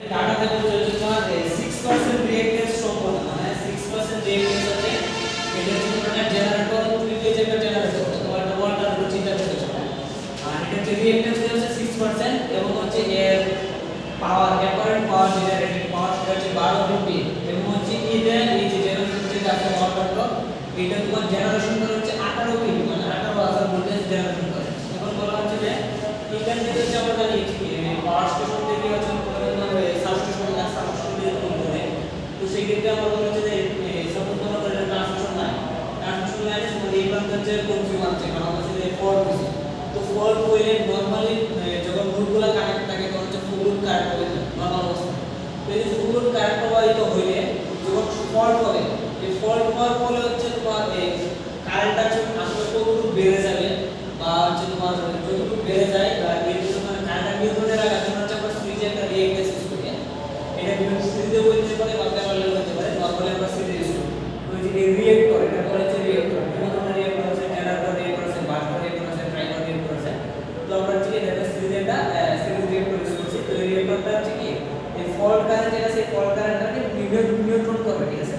ডাটাতে বলছে যে 6% রিঅ্যাক্টেন্স সম্পন্ন মানে 6% রিঅ্যাক্টেন্স আছে এটা হচ্ছে জেনারেটর থ্রি ফেজ একটা জেনারেটর তোমার ওয়াটারগুলো চিন্তা করতে আর এটা হচ্ছে রিঅ্যাক্টেন্স হচ্ছে 6% এবং হচ্ছে এর পাওয়ার অ্যাপারেন্ট পাওয়ার জেনারেটেড পাওয়ার সেটা হচ্ছে 12 এমপি এবং হচ্ছে এটা এই যে জেনারেটর থেকে আছে ওয়াটারটা এটা তোমার জেনারেশন করে হচ্ছে 18 কেভি মানে 18000 ভোল্টেজ জেনারেশন করে। এখন বলা হচ্ছে যে এখান থেকে হচ্ছে আমরা জানি পাওয়ার স্টেশন থেকে হচ্ছে তোমার সাবস্টেশন না সাবস্টেশন দিয়ে কোন করে তো সেই ক্ষেত্রে আমরা বলা হচ্ছে যে সাপোজ মনে করে ট্রান্সমিশন লাইন ট্রান্সমিশন লাইনে তোমার এই প্রান্ত হচ্ছে কনজিউমার আছে কারণ হচ্ছে যে ফল্ট হচ্ছে ফল্ট হইলে নরমালি যখন রুটগুলো কানেক্ট থাকে তখন হচ্ছে ফুল কারেন্ট হবে নরমাল অবস্থা। তো এই যে কারেন্ট প্রবাহিত হইলে যখন ফল্ট হবে, এই ফল্ট হওয়ার ফলে হচ্ছে তোমার কারেন্টটা আসলে কতটুকু বেড়ে যাবে বা হচ্ছে তোমার যতটুকু বেড়ে যায় বা এই তোমার কারেন্টটা নিয়ন্ত্রণে রাখার জন্য হচ্ছে আমরা সুইচে একটা রিঅ্যাক্টেন্স ইউজ করি এটা বিভিন্ন সিরিজে হতে পারে বা প্যারালাল হতে পারে নরমালি আমরা সিরিজ ইউজ করি। তো এই যে এই রিঅ্যাক্টর এটা বলা হচ্ছে রিঅ্যাক্টর বিভিন্ন ধরনের রিঅ্যাক্টর আছে জেনারেটর রিঅ্যাক্টর আছে বাল্ব রিঅ্যাক্টর আছে ট্রাইবার রিঅ্যাক্টর আছে তো আমরা হচ্ছে কি এটা সিরিজে একটা সিরিজ রিঅ্যাক্টর ইউজ করছি তো এই রিঅ্যাক্টরটা হচ্ছে কি এই ফল্ট কারেন্ট যেটা সেই ফল্ট কারেন্টটাকে নিয়ন্ত্রণ করবে ঠিক আছে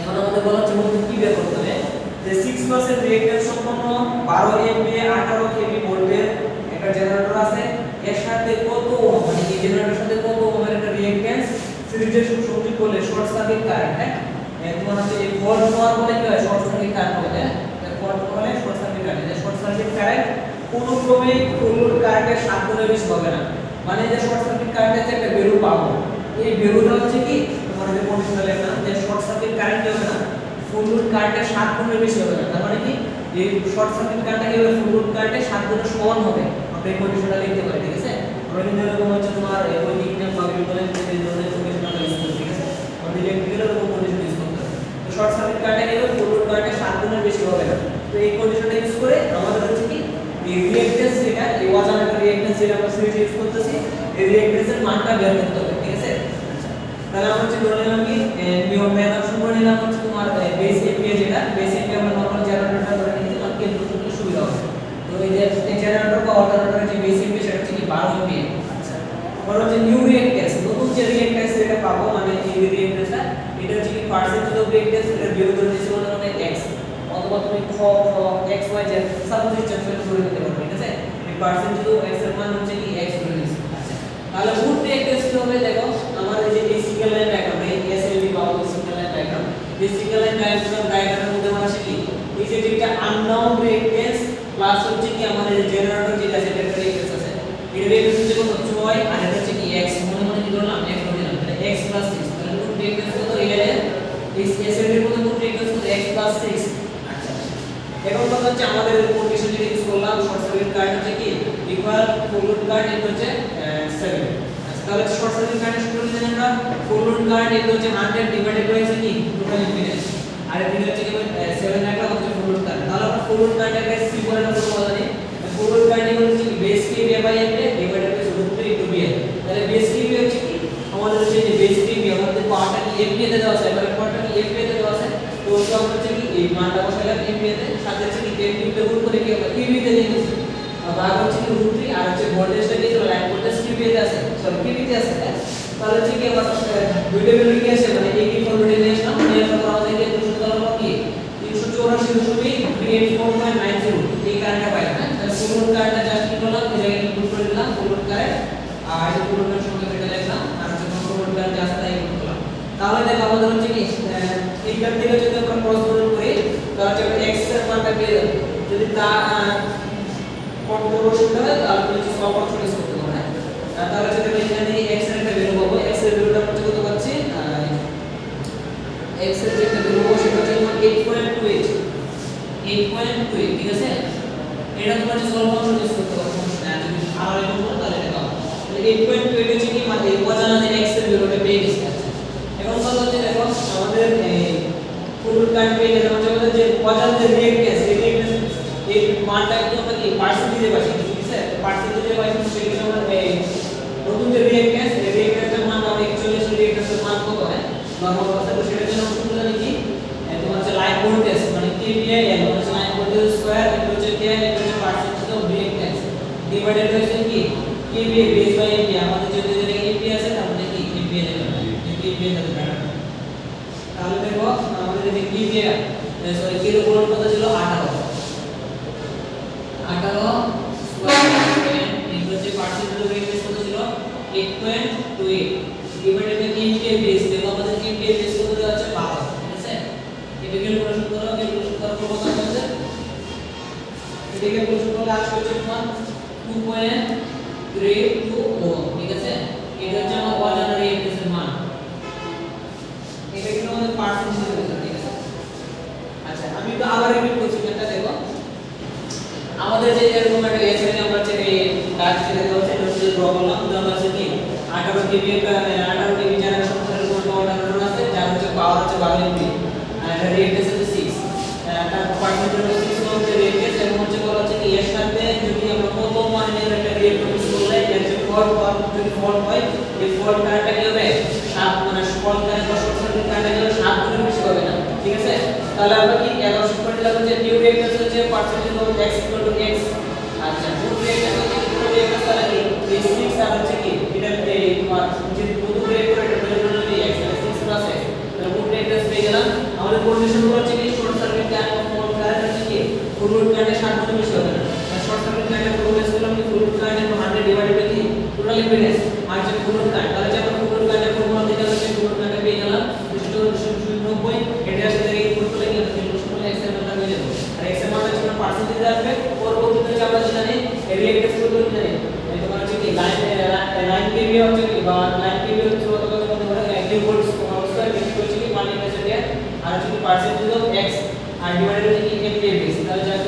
এখন আমাদের বলা হচ্ছে যে 6% রিঅ্যাক্ট্যান্স সম্পন্ন 12 এমভিএ 18 কেভি ভোল্টের একটা জেনারেটর আছে এর সাথে কত ওহম মানে এই সাথে কত ওহমের একটা রিঅ্যাক্ট্যান্স সিরিজে সংযুক্ত করলে শর্ট সার্কিট কারেন্ট হ্যাঁ? তোমার হচ্ছে এই ফল্ট হওয়ার ফলে কি হয়? শর্ট সার্কিট কারেন্ট হ্যাঁ? ফল্ট হলে short circuit current short circuit current কোনো ক্রমে ফুল কারেন্টের সাত গুণের বেশি হবে না। মানে যে শর্ট সার্কিট কারেন্টের যে একটা ভ্যালু পাবো, এই ভ্যালুটা হচ্ছে কি? তোমার যে কন্ডিশনাল একটা, যে শর্ট সার্কিট কারেন্ট হবে না। ফুল লোড সাত গুণের বেশি হবে না। তার মানে কি? এই শর্ট সার্কিট কারেন্টটা কি হবে? ফুল লোড কারেন্টের সাত গুণের সমান হবে। এই কন্ডিশনটা লিখতে পারি ঠিক আছে? আমরা কিন্তু এরকম হচ্ছে তোমার ওই নিকনেম বা বিভিন্ন এই ধরনের কন্ডিশন আমরা ইউজ করি ঠিক আছে? আমাদের ইলেকট্রিক্যাল এরকম কন্ডিশন ইউজ করতে তো শর্ট সার্কিট কারেন্টটা কি হবে? ফুল লোড কারেন্টের সাত গুণের বেশি হবে না। তো এই কন্ডিশনটা ইউজ করে আমাদের হচ্ছে কি? এই রিঅ্যাকট্যান্স যেটা, এই একটা রিঅ্যাকট্যান্স যেটা আমরা সিরিজে ইউজ করতেছি, এই রিঅ্যাকট্যান্সের মানটা বের করতে হবে, ঠিক আছে? তাহলে আমরা হচ্ছে ধরে নিলাম কি নিয়ম ম্যাথ অপশন করে নিলাম হচ্ছে তোমার বেস এপিএ যেটা বেস এপিএ আমরা নরমাল জেনারেটরটা ধরে নিতে তোমার কেন্দ্র করতে সুবিধা হবে? তো এই যে জেনারেটর বা অল্টারনেটর যে বেস এপিএ সেটা হচ্ছে কি 12 এপিএ আচ্ছা পরে হচ্ছে নিউ রিঅ্যাকট্যান্স নতুন যে রিঅ্যাকট্যান্স যেটা পাবো মানে এই রিঅ্যাকট্যান্সটা এটা হচ্ছে কি পার্সেন্টেজ অফ রিঅ্যাকট্যান্স এটা বের করে দিয়েছে বলে মানে x অথবা তুমি খ খ, x, y, z ইচ্ছা করে ধরে নিতে পারো, ঠিক আছে? এই পার্সেন্টেজ অফ x এর মান হচ্ছে কি আচ্ছা তাহলে মোট রিঅ্যাকট্যান্স কি হবে, দেখো, আমার এই যে এই সিঙ্গেল লাইন ডায়াগ্রাম এই এসএলডি বা সিঙ্গেল লাইন ডায়াগ্রাম এই সিঙ্গেল লাইন ডায়াগ্রাম ডায়াগ্রামের মধ্যে মানে আসে কি, এই যে যেটা আননাউন রিঅ্যাকট্যান্স প্লাস হচ্ছে কি আমাদের জেনারেটর যেটা আছে, এটা রিঅ্যাকট্যান্স আছে। এই রিঅ্যাকট্যান্স হচ্ছে কত? 6 আর এটা হচ্ছে কি x, মনে মনে কি ধরলাম? X ধরে নিলাম, তাহলে x 6 তাহলে মোট রিঅ্যাকট্যান্স কত? এই এই এসএলডি এর মধ্যে মোট রিঅ্যাকট্যান্স কত? X 6 আচ্ছা। এখন কথা হচ্ছে আমাদের কোটেশন যেটা ইউজ করলাম শর্ট সার্কিট কারেন্ট হচ্ছে কি ইকুয়াল ফুল কারেন্ট হচ্ছে 7 আচ্ছা তাহলে শর্ট সার্কিট কারেন্ট সূত্র লিখে আমরা। ফুল লোড কারেন্ট ইকুয়াল হচ্ছে 100 ডিভাইডেড হচ্ছে কি? টোটাল ইম্পিডেন্স আর এদিকে হচ্ছে কি 7 রাখলাম হচ্ছে ফুল কারেন্ট তাহলে আমরা ফুল লোড সি করে আমরা বলতে জানি ফুল কারেন্ট হচ্ছে base K B by M divided by root 3 into B তাহলে বেস কে বি হচ্ছে কি? আমাদের হচ্ছে যে বেস কে বি আমাদের পাওয়ারটা কি এফ তে দেওয়া আছে? এবারে পাওয়ারটা কি এফ তে দেওয়া আছে? তো আমরা হচ্ছে কি, এই মানটা বসাইলাম এফ তে, সাথে হচ্ছে কি এফ তে করে কি হবে? কেবি তে দিয়ে দিচ্ছি। ভাগ হচ্ছে কি রুট 3 আর হচ্ছে ভোল্টেজটা কি লাইন কেবি আছে সরি কেবি তে আছে? তাহলে হচ্ছে কি আমার দুইটা কি আছে মানে এই কি ফর্মুলা নিয়ে আসলাম নিয়ে আসার পর কি? 200 হলো কি 384.384.90 এই কারেন্টটা পাইলাম। হ্যাঁ তাহলে লোড কারেন্টটা জাস্ট কি করলাম? এই জায়গায় ইনপুট করে দিলাম? লোড কারেন্ট আর এই ফুল লোডের সঙ্গে এটা লিখলাম আর হচ্ছে লোড কারেন্ট জাস্ট তাই করলাম। তাহলে দেখো আমাদের হচ্ছে কি এইখান থেকে যদি আমরা ক্রস করি তাহলে হচ্ছে x এর মানটা পেয়ে যাব। যদি তা কন্ট্রোল অসুবিধা হয় তাহলে হচ্ছে সব করতে তাহলে হচ্ছে দেখো এখানে x এর একটা ভ্যালু পাবো। X এর ভ্যালুটা হচ্ছে কত পাচ্ছি? x এর যে একটা ভ্যালু পাবো, সেটা হচ্ছে 8.28 8.28 ঠিক আছে? এটা তোমরা সলভ ফাংশন ইউজ করতে পারো। আর যদি আরও এরকম করো, তাহলে এটা পাবো। তাহলে 8.28 হচ্ছে কি? মানে অজানা যে x এর ভ্যালুটা পেয়ে গেছি আচ্ছা। এখন কথা হচ্ছে দেখো, আমাদের এই ফুল কারেন্ট পেয়ে গেছে আমাদের যে অজানা যে রিঅ্যাকট্যান্স এই রিঅ্যাকট্যান্স এই মানটা একদম আমরা কি পার্সেন্টেজে পাচ্ছি, ঠিক আছে? পার্সেন্টেজে পাচ্ছি সেটা আমরা নতুন যে রিঅ্যাকট্যান্স এই রিঅ্যাকট্যান্সের মান আমরা 41 রিঅ্যাকট্যান্সের মান কত হয় নরমাল অবস্থা তো সেটার জন্য আমরা জানি কি এ, তোমার হচ্ছে লাইন ভোল্টেজ মানে কেভিএ এর মানে হচ্ছে লাইন ভোল্টেজ স্কয়ার এটা হচ্ছে কে এটা হচ্ছে পার্সেন্টেজ অফ রিঅ্যাকট্যান্স ডিভাইডেড হচ্ছে কি কেভিএ বেস বাই এমপি আমাদের যদি যদি যাবে প্যাটার্ন তাহলে দেখো আমাদের যদি কিভিএ সরি কিলো ভোল্ট কত ছিল 18 18 স্কয়ার ইনটু যে পার্সেন্টেজ অফ রেডিয়াস কত ছিল 8.28 ডিভাইডেড বাই কেমিক্যাল বেস দেখো আমাদের কেমিক্যাল বেস দেওয়া আছে 12 ঠিক আছে এটা ক্যালকুলেশন করো ক্যালকুলেশন করার পর কত আসছে এটা ক্যালকুলেশন করলে আসবে হচ্ছে তোমার 2.32 ওহম ঠিক আছে? এটা হচ্ছে আমার অজানা রিঅ্যাক্টেন্সের মান এটা কিন্তু আমাদের পার্সেন্ট হিসেবে লেখা, ঠিক আছে? আচ্ছা আমি তো আবার রিপিট করছি এটা দেখো। আমাদের যে এরকম একটা এসএনে আমরা এই কাজ ছেড়ে দেওয়া ড্র করলাম আছে কি? 18 কেভি 18 কেভি জেনারেশন এরকম একটা অর্ডার আছে, যার হচ্ছে পাওয়ার হচ্ছে 12 এমপি আর এটা রিঅ্যাক্টেন্স হচ্ছে 6 তার পার্সেন্ট হচ্ছে 6 হচ্ছে রিঅ্যাক্টেন্স এবং হচ্ছে বলা হচ্ছে কি এর সাথে যদি আমরা প্রথম মানের একটা রিঅ্যাক্টর করলে এর যে ফল্ট বা যদি ফল্ট এই ফল্ট কারেন্টটা কি হবে? সাত মানে তাহলে আমরা কি 11 করে দিলাম যে নিউ রিঅ্যাক্টেন্স হচ্ছে পার্সেন্টেজ আচ্ছা হচ্ছে 6 আর হচ্ছে কি এটা এই তোমার যে নতুন রিঅ্যাক্টর এটা বের করলে এই x তাহলে 6 প্লাস x তাহলে গুড রিঅ্যাক্টেন্স পেয়ে গেলাম আমাদের কন্ডিশন গুলো হচ্ছে কি শর্ট সার্কিট কারেন্ট বা ফল্ট কারেন্ট হচ্ছে কি ফুল লোড কারেন্টের সাত গুণ বেশি হবে না শর্ট সার্কিট কারেন্টের ফুল লোড করলাম কি full load current 100 divided by কি টোটাল ইম্পিডেন্স আর যে ফুল লোড কারেন্ট তাহলে যে লাইন কেভি হচ্ছে কি বা লাইন কেভি হচ্ছে কত কত কত করে 1 ভোল্ট স্কয়ার কেভি হচ্ছে কি মাল্টিপ্লাই করে আর হচ্ছে কি পার্সেন্টেজ অফ x আর ডিভাইডেড বাই কি এমপিএ বেস তাহলে যা কি মান বলে